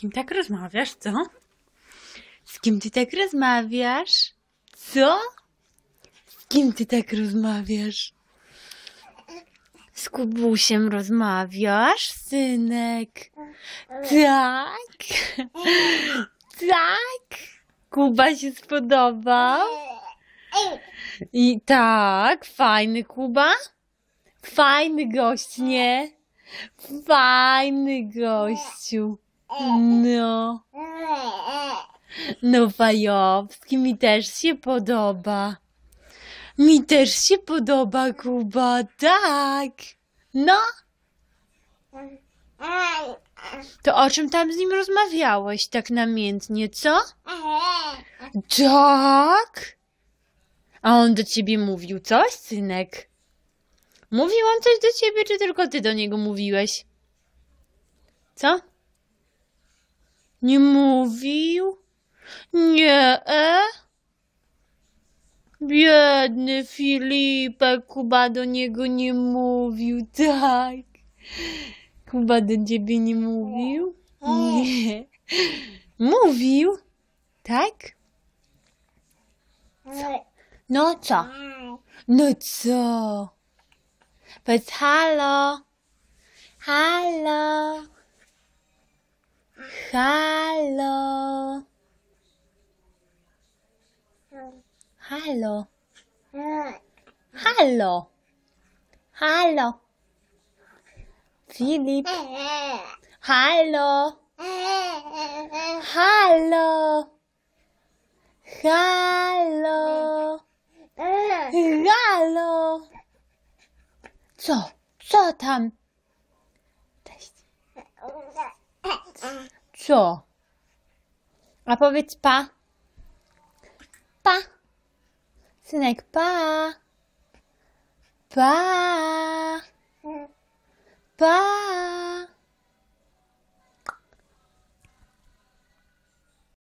kim tak rozmawiasz, co? Z kim ty tak rozmawiasz? Co? Z kim ty tak rozmawiasz? Z Kubusiem rozmawiasz, synek? Tak? Tak? Kuba się spodobał? I tak, fajny Kuba? Fajny gość, nie? Fajny gościu. No. No Fajowski, mi też się podoba. Mi też się podoba Kuba, tak. No, to o czym tam z nim rozmawiałeś tak namiętnie, co? Tak? A on do ciebie mówił coś, synek? Mówił on coś do ciebie, czy tylko ty do niego mówiłeś? Co? Nie mówił? Nie. E? Biedny Filipek, Kuba do niego nie mówił, tak. Kuba do ciebie nie mówił? Nie. Mówił? Tak? No co? No co? Powiedz halo. Halo. Hallo. Hallo. Hallo. Hallo. Philipp. Hallo. Hallo. Hallo. Hallo. So, so Tom. Co? A powiedz pa. Pa. Synek, pa. Pa. Pa.